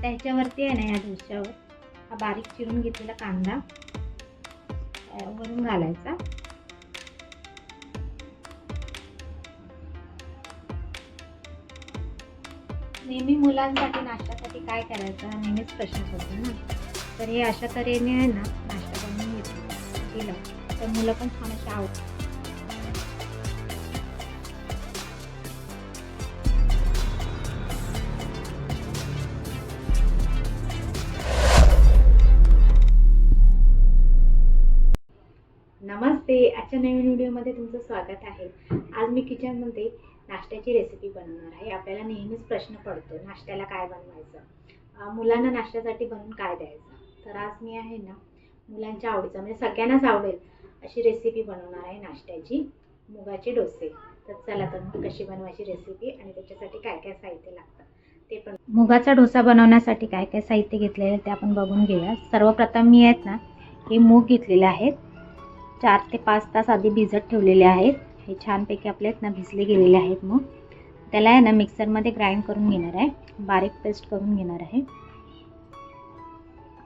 त्याच्यावरती आहे ना या डोश्यावर. हा बारीक चिरून घेतलेला कांदा. वरून घालायचा. नेहमी मुलांसाठी नाश्त्यासाठी काय करायचं नेहमीच प्रश्न होतो ना. तर हे अशा तऱ्हेने आहे ना नाश्ता बनवून घेतलं. दिलं तर मुलं पण छान अशी आजच्या नवीन व्हिडिओमध्ये तुमचं स्वागत आहे. आज मी किचनमध्ये नाश्त्याची रेसिपी बनवणार आहे. आपल्याला नेहमीच प्रश्न पडतो नाश्त्याला काय बनवायचं? मुलांना नाश्त्यासाठी बनवून काय द्यायचं? तर आज मी आहे ना मुलांच्या आवडीचं म्हणजे सगळ्यांनाच आवडेल अशी रेसिपी बनवणार आहे नाश्त्याची मुगाचे डोसे. तर चला तर मग कशी बनवायची रेसिपी आणि त्याच्यासाठी काय काय साहित्य लागतं ते पण. मुगाचा डोसा बनवण्यासाठी काय काय साहित्य घेतलेलं आहे ते आपण बघून घेऊया. सर्वप्रथम मी आहेत ना हे मूग घेतलेले आहेत चार ते पाच तास आधी भिजत ठेवलेले आहेत. हे छानपैकी आपले आहेत ना भिजले गेलेले आहेत मग. त्याला आहे ना मिक्सरमध्ये ग्राइंड करून घेणार आहे. बारीक पेस्ट करून घेणार आहे.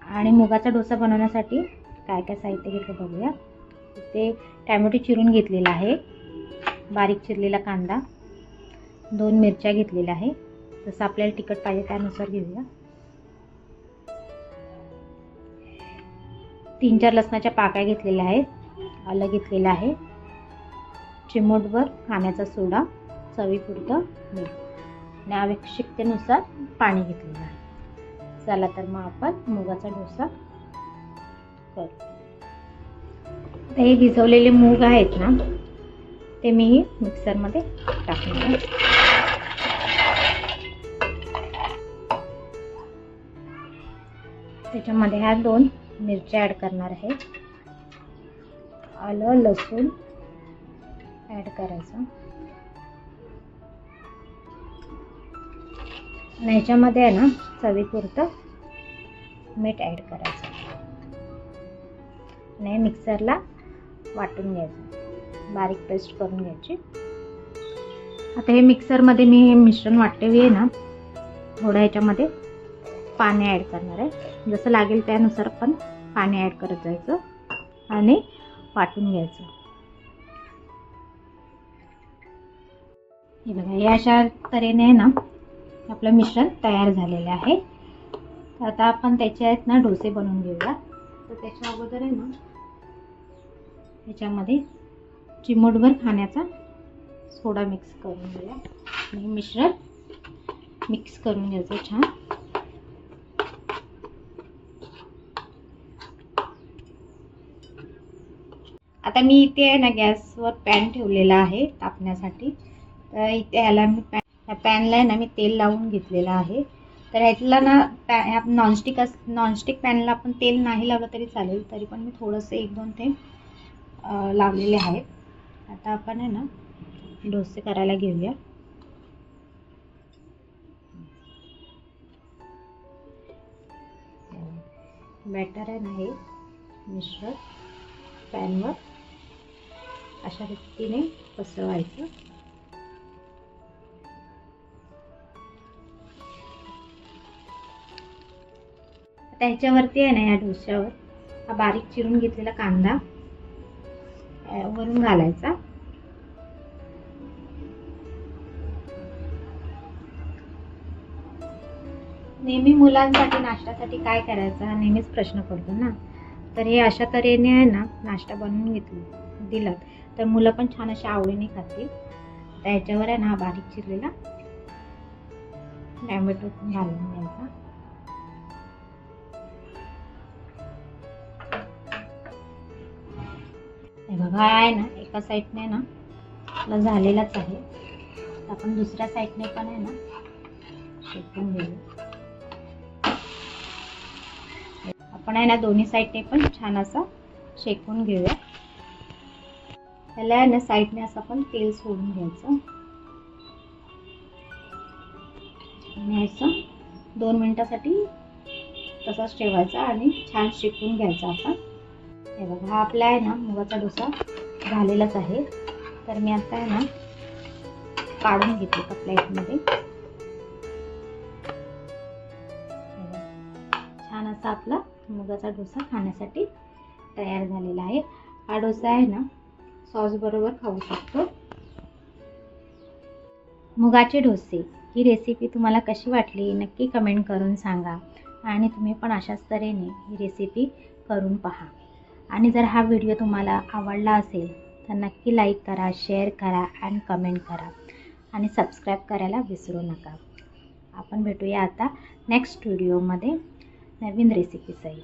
आणि मुगाचा डोसा बनवण्यासाठी काय काय साहित्य घेतलं बघूया. इथे टॅमॅटो चिरून घेतलेला आहे. बारीक चिरलेला कांदा. दोन मिरच्या घेतलेल्या आहे. जसं आपल्याला तिखट पाहिजे त्यानुसार घेऊया. तीन चार लसणाच्या पाकळ्या घेतलेल्या आहेत. आलं घेतलेलं आहे. चिमूटभर खाण्याचा सोडा चवीपुरतं मीठ. आणि आवश्यकतेनुसार पाणी घेतलेलं आहे. चला तर मग आपण मुगाचा डोसा करू. हे भिजवलेले मूग आहेत ना ते मी मिक्सरमध्ये टाकणार आहे. त्याच्यामध्ये ह्या दोन मिरच्या ॲड करणार आहे. आलं लसूण ॲड करायचं. आणि ह्याच्यामध्ये आहे ना चवीपुरतं मीठ ॲड करायचं. आणि मिक्सरला वाटून घ्यायचं. बारीक पेस्ट करून घ्यायची. आता हे मिक्सरमध्ये मी हे मिश्रण वाटते आहे ना थोडं ह्याच्यामध्ये पाणी ॲड करणार आहे. जसं लागेल त्यानुसार पण पाणी ॲड करत जायचं. आणि वाटून घ्यायचं. हे बघा या अशा तऱ्हेने आहे ना आपलं मिश्रण तयार झालेलं आहे. तर आता आपण त्याचे आहेत ना डोसे बनवून घेऊया. तर त्याच्या अगोदर आहे ना त्याच्यामध्ये चिमूटभर खाण्याचा सोडा मिक्स करून घेऊया. आणि मिश्रण मिक्स करून घ्यायचं छान. आता मी इथे आहे ना गॅसवर पॅन ठेवलेला आहे तापण्यासाठी. तर इथे ह्याला मी पॅन ह्या पॅनला आहे ना मी तेल लावून घेतलेलं आहे. तर ह्यातला ना पॅ ह्या नॉनस्टिक अस नॉनस्टिक पॅनला आपण तेल नाही लावलं तरी चालेल तरी पण मी थोडंसं एक दोन ते लावलेले आहेत. आता आपण आहे ना डोसे करायला घेऊया. बॅटर आहे ना हे मिश्रण पॅनवर. अशा रीतीने पसरवायचं आता ह्याच्यावरती आहे ना या डोश्यावर हा बारीक चिरून घेतलेला कांदा वरून घालायचा. नेहमी मुलांसाठी नाश्त्यासाठी काय करायचं हा नेहमीच प्रश्न पडतो ना. तर हे अशा तऱ्हेने आहे ना नाश्ता बनवून घेतला दिलात. तर मुलं पण छान अशा आवडीने खातील. तर याच्यावर आहे ना हा बारीक चिरलेला. टॅमॅटो घालून घ्यायचा. बघा आहे ना एका साईडने ना आपला झालेलाच आहे. तर आपण दुसऱ्या साईडने पण आहे ना शेकून घेऊ. आपण आहे ना दोन्ही साईडने पण छान असा शेकून घेऊया. त्याला आहे ना साईडने असं आपण तेल सोडून घ्यायचं. न्यायचं दोन मिनटासाठी तसाच ठेवायचा आणि छान शिकून घ्यायचा आपण. हे बघा हा आपला आहे ना मुगाचा डोसा झालेलाच आहे. तर मी आता आहे ना काढून घेते का प्लेटमध्ये. असा आपला मुगाचा डोसा खाण्यासाठी तयार झालेला आहे. हा डोसा आहे ना सॉसबरोबर खाऊ शकतो. मुगाचे डोसे. ही रेसिपी तुम्हाला कशी वाटली नक्की कमेंट करून सांगा. आणि तुम्ही पण अशाच तऱ्हेने ही रेसिपी करून पहा. आणि जर हा व्हिडिओ तुम्हाला आवडला असेल तर नक्की लाईक करा शेअर करा आणि कमेंट करा. आणि सबस्क्राईब करायला विसरू नका. आपण भेटूया आता नेक्स्ट व्हिडिओमध्ये नवीन रेसिपीसही